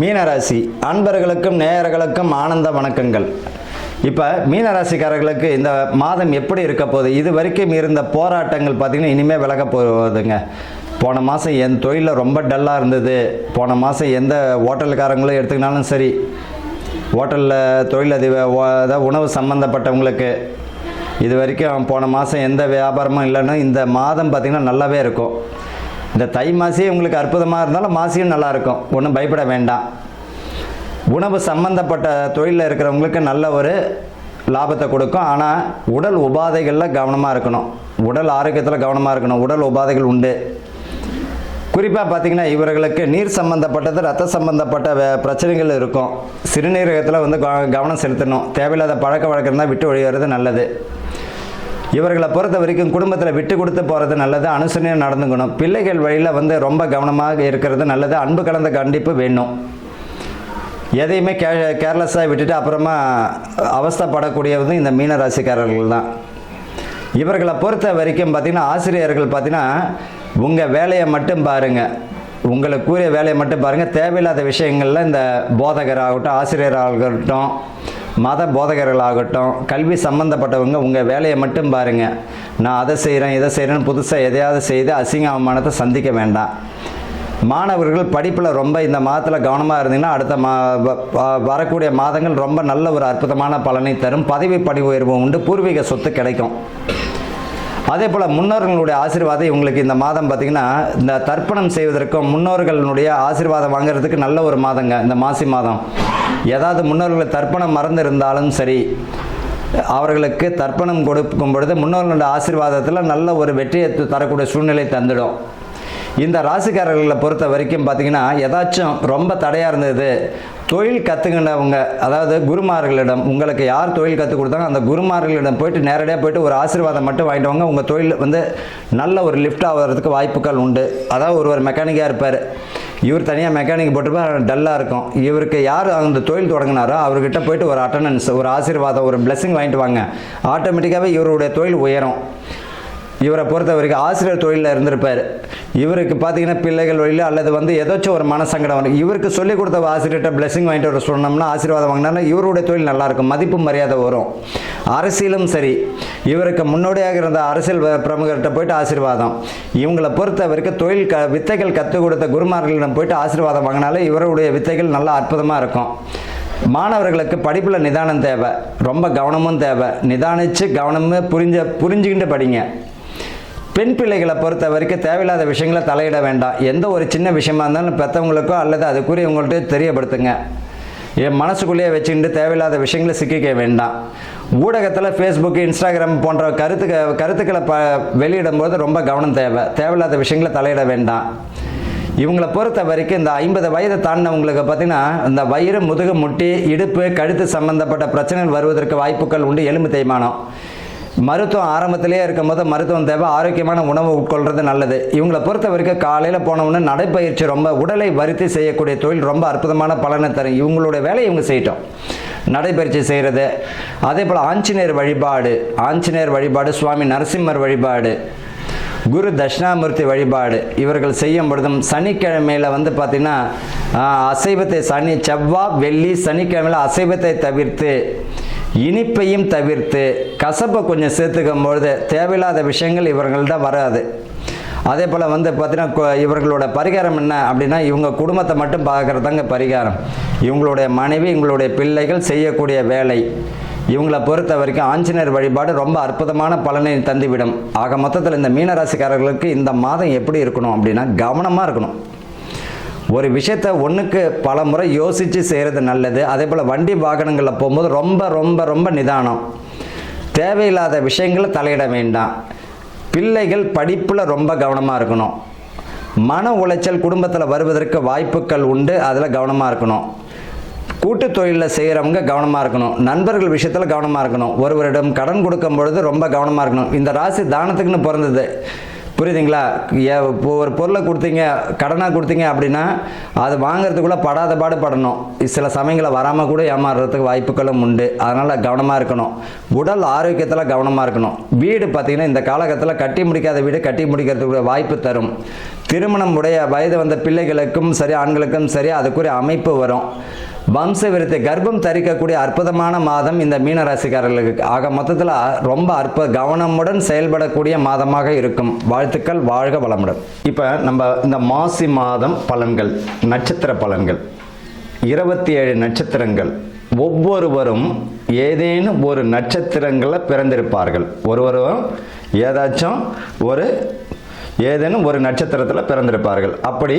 மீனராசி அன்பர்களுக்கும் நேயர்களுக்கும் ஆனந்த வணக்கங்கள். இப்போ மீனராசிக்காரர்களுக்கு இந்த மாதம் எப்படி இருக்க போகுது? இது வரைக்கும் இருந்த போராட்டங்கள் பார்த்திங்கன்னா இனிமேல் விலக போகுதுங்க. போன மாதம் என் தொழிலில் ரொம்ப டல்லாக இருந்தது. போன மாதம் எந்த ஹோட்டலுக்காரங்களும் எடுத்துக்கினாலும் சரி ஹோட்டலில் தொழிலதிப அதாவது உணவு சம்மந்தப்பட்டவங்களுக்கு இது வரைக்கும் போன மாதம் எந்த வியாபாரமும் இல்லைன்னா இந்த மாதம் பார்த்திங்கன்னா நல்லாவே இருக்கும். இந்த தை மாசி உங்களுக்கு அற்புதமாக இருந்தாலும் மாசியும் நல்லாயிருக்கும். ஒன்றும் பயப்பட வேண்டாம். உணவு சம்பந்தப்பட்ட தொழிலில் இருக்கிறவங்களுக்கு நல்ல ஒரு லாபத்தை கொடுக்கும். ஆனால் உடல் உபாதைகளில் கவனமாக இருக்கணும். உடல் ஆரோக்கியத்தில் கவனமாக இருக்கணும். உடல் உபாதைகள் உண்டு. குறிப்பாக பார்த்திங்கன்னா இவர்களுக்கு நீர் சம்மந்தப்பட்டது ரத்த சம்மந்தப்பட்ட பிரச்சனைகள் இருக்கும். சிறுநீரகத்தில் வந்து கவனம் செலுத்தணும். தேவையில்லாத பழக்க வழக்கம் தான் விட்டு ஒழிகிறது நல்லது. இவர்களை பொறுத்த வரைக்கும் குடும்பத்தில் விட்டு கொடுத்து போகிறது நல்லது அனுசரணையாக நடந்துக்கணும். பிள்ளைகள் வழியில் வந்து ரொம்ப கவனமாக இருக்கிறது நல்லது அன்பு கலந்த கண்டிப்பு வேணும். எதையுமே கே கேர்லெஸ்ஸாக விட்டுட்டு அப்புறமா அவஸ்தப்படக்கூடியவதும் இந்த மீன ராசிக்காரர்கள் தான். இவர்களை பொறுத்த வரைக்கும் பார்த்திங்கன்னா ஆசிரியர்கள் பார்த்தீங்கன்னா உங்கள் வேலையை மட்டும் பாருங்கள் உங்களுக்கு கூறிய வேலையை மட்டும் பாருங்கள் தேவையில்லாத விஷயங்களில் இந்த போதகர் ஆகட்டும் மத போதகர்களாகட்டும் கல்வி சம்மந்தப்பட்டவங்க உங்கள் வேலையை மட்டும் பாருங்கள் நான் அதை செய்கிறேன் இதை செய்கிறேன்னு புதுசாக எதையாவது செய்து அசிங்க அவமானத்தை சந்திக்க வேண்டாம். மாணவர்கள் படிப்பில் ரொம்ப இந்த மாதத்தில் கவனமாக இருந்தீங்கன்னா அடுத்த மா வ- வரக்கூடிய மாதங்கள் ரொம்ப நல்ல ஒரு அற்புதமான பலனை தரும். பதவி பணி உயர்வு உண்டு பூர்வீக சொத்து கிடைக்கும். அதே போல் முன்னோர்களுடைய ஆசீர்வாதம் இவங்களுக்கு இந்த மாதம் பார்த்திங்கன்னா இந்த தர்ப்பணம் செய்வதற்கும் முன்னோர்களுடைய ஆசீர்வாதம் வாங்குறதுக்கு நல்ல ஒரு மாதங்க இந்த மாசி மாதம். ஏதாவது முன்னோர்களை தர்ப்பணம் மறந்து இருந்தாலும் சரி அவர்களுக்கு தர்ப்பணம் கொடுக்கும் பொழுது முன்னோர்களுடைய ஆசீர்வாதத்தில் நல்ல ஒரு வெற்றியை தரக்கூடிய சூழ்நிலை தந்துடும். இந்த ராசிக்காரர்களை பொறுத்த வரைக்கும் பார்த்தீங்கன்னா ஏதாச்சும் ரொம்ப தடையாக இருந்தது. தொழில் கற்றுக்கினவங்க அதாவது குருமார்களிடம் உங்களுக்கு யார் தொழில் கற்றுக் கொடுத்தாங்க அந்த குருமார்களிடம் போயிட்டு நேரடியாக போயிட்டு ஒரு ஆசீர்வாதம் மட்டும் வாங்கிட்டு வாங்க. உங்கள் தொழில் வந்து நல்ல ஒரு லிஃப்ட் ஆகிறதுக்கு வாய்ப்புகள் உண்டு. அதாவது ஒருவர் மெக்கானிக்காக இருப்பார். இவர் தனியாக மெக்கானிக் போட்டிருப்பா டல்லாக இருக்கும். இவருக்கு யார் அந்த தொழில் தொடங்கினாரோ அவர்கிட்ட போயிட்டு ஒரு அட்டண்டன்ஸ் ஒரு ஆசீர்வாதம் ஒரு blessing வாங்கிட்டு வாங்க. ஆட்டோமேட்டிக்காகவே இவருடைய தொழில் உயரும். இவரை பொறுத்த வரைக்கும் ஆசிரியர் தொழிலில் இருந்திருப்பார். இவருக்கு பார்த்தீங்கன்னா பிள்ளைகள் வழியில் அல்லது வந்து ஏதாச்சும் ஒரு மனசங்கடம் வரும் இவருக்கு சொல்லிக் கொடுத்த ஆசிரியர்கிட்ட blessing வாங்கிட்டு வர சொன்னோம்னா ஆசீர்வாதம் வாங்கினாலும் இவருடைய தொழில் நல்லா இருக்கும் மதிப்பு மரியாதை வரும். அரசியலும் சரி. இவருக்கு முன்னோடியாக இருந்த அரசியல் பிரமுகர்கிட்ட போயிட்டு ஆசீர்வாதம். இவங்களை பொறுத்த வரைக்கும் தொழில் க வித்தைகள் கற்றுக் கொடுத்த குருமார்களிடம் போயிட்டு ஆசீர்வாதம் வாங்கினாலே இவருடைய வித்தைகள் நல்லா அற்புதமாக இருக்கும். மாணவர்களுக்கு படிப்பில் நிதானம் தேவை ரொம்ப கவனமும் தேவை. நிதானித்து கவனமும் புரிஞ்ச புரிஞ்சுக்கிட்டு படிங்க. பெண் பிள்ளைகளை பொறுத்த வரைக்கும் தேவையில்லாத விஷயங்களை தலையிட வேண்டாம். எந்த ஒரு சின்ன விஷயமா இருந்தாலும் பெற்றவங்களுக்கோ அல்லது அதுக்குரிய உங்கள்கிட்ட தெரியப்படுத்துங்க. என் மனசுக்குள்ளேயே வச்சுக்கிட்டு தேவையில்லாத விஷயங்களை சிக்கிக்க வேண்டாம். ஊடகத்தில் ஃபேஸ்புக் இன்ஸ்டாகிராம் போன்ற கருத்து கருத்துக்களை ப வெளியிடும்போது ரொம்ப கவனம் தேவை. தேவையில்லாத விஷயங்களை தலையிட வேண்டாம். இவங்களை பொறுத்த வரைக்கும் இந்த ஐம்பது வயதை தாண்டினவங்களுக்கு பார்த்தீங்கன்னா இந்த வயிறு முதுகு முட்டி இடுப்பு கழுத்து சம்பந்தப்பட்ட பிரச்சனைகள் வருவதற்கு வாய்ப்புகள் உண்டு. எலும்பு தேய்மானம். மருத்துவம் ஆரம்பத்திலேயே இருக்கும்போது மருத்துவம் தேவை ஆரோக்கியமான உணவு உட்கொள்றது நல்லது. இவங்களை பொறுத்த வரைக்கும் காலையில் போனவுடனே நடைப்பயிற்சி ரொம்ப உடலை வருத்தி செய்யக்கூடிய தொழில் ரொம்ப அற்புதமான பலனை தரும். இவங்களுடைய வேலையை இவங்க செய்யட்டும். நடைப்பயிற்சி செய்கிறது அதே போல் ஆஞ்சநேயர் வழிபாடு ஆஞ்சநேயர் வழிபாடு சுவாமி நரசிம்மர் வழிபாடு குரு தட்சிணாமூர்த்தி வழிபாடு இவர்கள் செய்யும் பொழுதும் சனிக்கிழமையில் வந்து பார்த்திங்கன்னா அசைவத்தை சனி செவ்வாய் வெள்ளி சனிக்கிழமையில் அசைவத்தை தவிர்த்து இனிப்பையும் தவிர்த்து கசப்பை கொஞ்சம் சேர்த்துக்கும் பொழுது தேவையில்லாத விஷயங்கள் இவர்கள்ட்ட வராது. அதே போல் வந்து பார்த்தீங்கன்னா இவர்களோட பரிகாரம் என்ன அப்படின்னா இவங்க குடும்பத்தை மட்டும் பார்க்குறதாங்க பரிகாரம். இவங்களுடைய மனைவி இவங்களுடைய பிள்ளைகள் செய்யக்கூடிய வேலை. இவங்களை பொறுத்த வரைக்கும் ஆஞ்சநேயர் வழிபாடு ரொம்ப அற்புதமான பலனை தந்துவிடும். ஆக மொத்தத்தில் இந்த மீனராசிக்காரர்களுக்கு இந்த மாதம் எப்படி இருக்கணும் அப்படின்னா கவனமாக இருக்கணும். ஒரு விஷயத்த ஒன்றுக்கு பல முறை யோசித்து செய்கிறது நல்லது. அதே போல் வண்டி வாகனங்களில் போகும்போது ரொம்ப ரொம்ப ரொம்ப நிதானம். தேவையில்லாத விஷயங்களை தலையிட வேண்டாம். பிள்ளைகள் படிப்பில் ரொம்ப கவனமாக இருக்கணும். மன உளைச்சல் குடும்பத்தில் வருவதற்கு வாய்ப்புகள் உண்டு அதில் கவனமாக இருக்கணும். கூட்டு தொழிலில் செய்கிறவங்க கவனமாக இருக்கணும். நண்பர்கள் விஷயத்தில் கவனமாக இருக்கணும். ஒருவரிடம் கடன் கொடுக்கும் பொழுது ரொம்ப கவனமாக இருக்கணும். இந்த ராசி தானத்துக்குன்னு பிறந்தது. புரியுதுங்களா? ஏ- ஒரு பொருளை கொடுத்தீங்க கடனாக கொடுத்தீங்க அப்படின்னா அது வாங்குறதுக்குள்ளே படாத பாடு படணும். சில சமயங்களில் வராமல் கூட ஏமாறுறதுக்கு வாய்ப்புகளும் உண்டு. அதனால் கவனமாக இருக்கணும். உடல் ஆரோக்கியத்தில் கவனமாக இருக்கணும். வீடு பார்த்திங்கன்னா இந்த காலகட்டத்தில் கட்டி முடிக்காத வீடு கட்டி முடிக்கிறதுக்கு வாய்ப்பு தரும். திருமணம் உடைய வயது வந்த பிள்ளைகளுக்கும் சரி ஆண்களுக்கும் சரி அதுக்குரிய அமைப்பு வரும். வம்ச விருத்தி கர்ப்பம் தரிக்கக்கூடிய அற்புதமான மாதம் இந்த மீனராசிக்காரர்களுக்கு. ஆக மொத்தத்தில் ரொம்ப அற்ப கவனமுடன் செயல்படக்கூடிய மாதமாக இருக்கும். வாழ்த்துக்கள் வாழ்க வளமுடன். இப்போ நம்ம இந்த மாசி மாதம் பலன்கள் நட்சத்திர பலன்கள். இருபத்தி ஏழு நட்சத்திரங்கள். ஒவ்வொருவரும் ஏதேனும் ஒரு நட்சத்திரங்களில் பிறந்திருப்பார்கள். ஒருவரும் ஏதாச்சும் ஒரு ஏதேனும் ஒரு நட்சத்திரத்தில் பிறந்திருப்பார்கள். அப்படி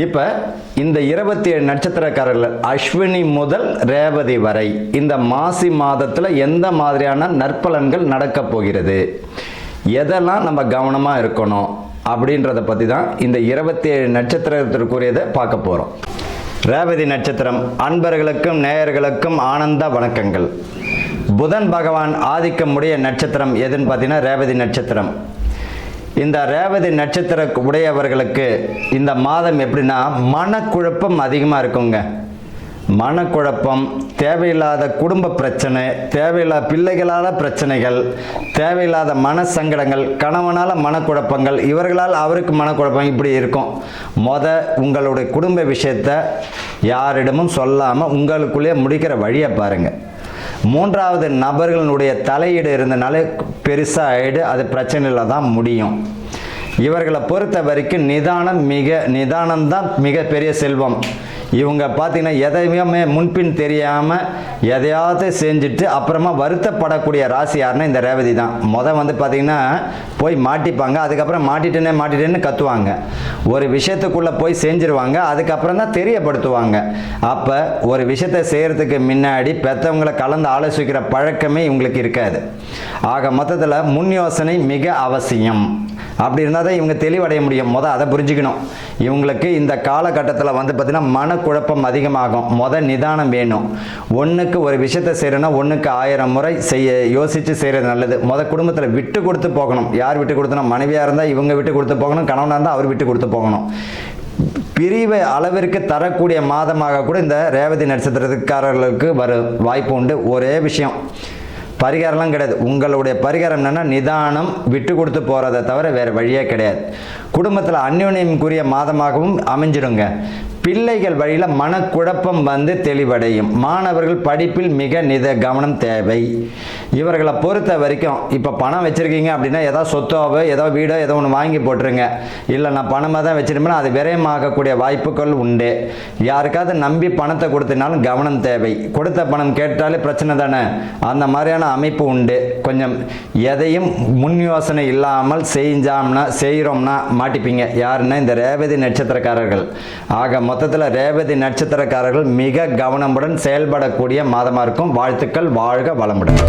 இப்போ இந்த இருபத்தி ஏழு நட்சத்திரக்காரர்கள் அஸ்வினி முதல் ரேவதி வரை இந்த மாசி மாதத்தில் எந்த மாதிரியான நற்பலன்கள் நடக்க போகிறது? எதெல்லாம் நம்ம கவனமாக இருக்கணும்? அப்படின்றத பற்றி தான் இந்த இருபத்தி ஏழு நட்சத்திரத்திற்குரியதை பார்க்க போகிறோம் ரேவதி நட்சத்திரம் அன்பர்களுக்கும் நேயர்களுக்கும் ஆனந்த வணக்கங்கள். புதன் பகவான் ஆதிக்கமுடைய நட்சத்திரம் எதுன்னு பார்த்தீங்கன்னா ரேவதி நட்சத்திரம். இந்த ரேவதி நட்சத்திர உடையவர்களுக்கு இந்த மாதம் எப்படின்னா மனக்குழப்பம் அதிகமாக இருக்குங்க. மனக்குழப்பம் தேவையில்லாத குடும்ப பிரச்சனை தேவையில்லாத பிள்ளைகளால் பிரச்சனைகள் தேவையில்லாத மன சங்கடங்கள் கணவனால் மனக்குழப்பங்கள் இவர்களால் அவருக்கு மனக்குழப்பம் இப்படி இருக்கும். மொத உங்களுடைய குடும்ப விஷயத்தை யாரிடமும் சொல்லாமல் உங்களுக்குள்ளேயே முடிக்கிற வழியை பாருங்கள் மூன்றாவது நபர்களுடைய தலையீடு இருந்தனால பெருசாக ஆயிடு அது பிரச்சனையில் தான் முடியும். இவர்களை பொறுத்த வரைக்கும் நிதானம் மிக நிதானம்தான் மிகப்பெரிய செல்வம். இவங்க பார்த்தீங்கன்னா எதையுமே முன்பின் தெரியாமல் எதையாவது செஞ்சுட்டு அப்புறமா வருத்தப்படக்கூடிய ராசி யாருன்னா இந்த ரேவதி தான். மொதல் வந்து பார்த்தீங்கன்னா போய் மாட்டிப்பாங்க. அதுக்கப்புறம் மாட்டிட்டேனே மாட்டிட்டேன்னு கத்துவாங்க. ஒரு விஷயத்துக்குள்ளே போய் செஞ்சிருவாங்க. அதுக்கப்புறம் தான் தெரியப்படுத்துவாங்க. அப்போ ஒரு விஷயத்தை செய்கிறதுக்கு முன்னாடி பெற்றவங்களை கலந்து ஆலோசிக்கிற பழக்கமே இவங்களுக்கு இருக்காது. ஆக மொத்தத்தில் முன் யோசனை மிக அவசியம். அப்படி இருந்தால் தான் இவங்க தெளிவடைய முடியும். மொதல் அதை புரிஞ்சுக்கணும். இவங்களுக்கு இந்த காலகட்டத்தில் வந்து பார்த்திங்கன்னா குழப்பம் அதிகமாகும். மொதல் நிதானம் வேணும். ஒன்றுக்கு ஒரு விஷயத்தை செய்கிறோன்னா ஒன்றுக்கு ஆயிரம் முறை செய்ய யோசித்து செய்கிறது நல்லது. மொதல் குடும்பத்தில் விட்டு கொடுத்து போகணும். யார் விட்டு கொடுத்தனா மனைவியாக இருந்தால் இவங்க விட்டு கொடுத்து போகணும். கணவனாக இருந்தால் அவர் விட்டு கொடுத்து போகணும். பிரிவை அளவிற்கு தரக்கூடிய மாதமாக கூட இந்த ரேவதி நட்சத்திரத்துக்காரர்களுக்கு வர வாய்ப்பு உண்டு. ஒரே விஷயம். பரிகாரம்லாம் கிடையாது. உங்களுடைய பரிகாரம் என்னென்னா நிதானம் விட்டு கொடுத்து போகிறத தவிர வேறு வழியே கிடையாது. குடும்பத்தில் அந்யோன்யம்குரிய மாதமாகவும் அமைஞ்சிடுங்க. பிள்ளைகள் வழியில் மனக்குழப்பம் வந்து தெளிவடையும். மாணவர்கள் படிப்பில் மிக நித கவனம் தேவை. இவர்களை பொறுத்த வரைக்கும் இப்போ பணம் வச்சுருக்கீங்க அப்படின்னா ஏதோ சொத்தோவோ ஏதோ வீடோ ஏதோ ஒன்று வாங்கி போட்டுருங்க. இல்லை நான் பணமாக தான் வச்சுருப்பேன் அது விரயமாகக்கூடிய வாய்ப்புகள் உண்டு. யாருக்காவது நம்பி பணத்தை கொடுத்தனாலும் கவனம் தேவை. கொடுத்த பணம் கேட்டாலே பிரச்சனை தானே? அந்த மாதிரியான அமைப்பு உண்டு. கொஞ்சம் எதையும் முன் யோசனை இல்லாமல் செஞ்சோம்னா செய்கிறோம்னா மாட்டிப்பீங்க. யாருன்னா இந்த ரேவதி நட்சத்திரக்காரர்கள். ஆக மொத்தத்தில் ரேவதி நட்சத்திரக்காரர்கள் மிக கவனமுடன் செயல்படக்கூடிய மாதமாக இருக்கும். வாழ்த்துக்கள் வாழ்க வளமுடன்.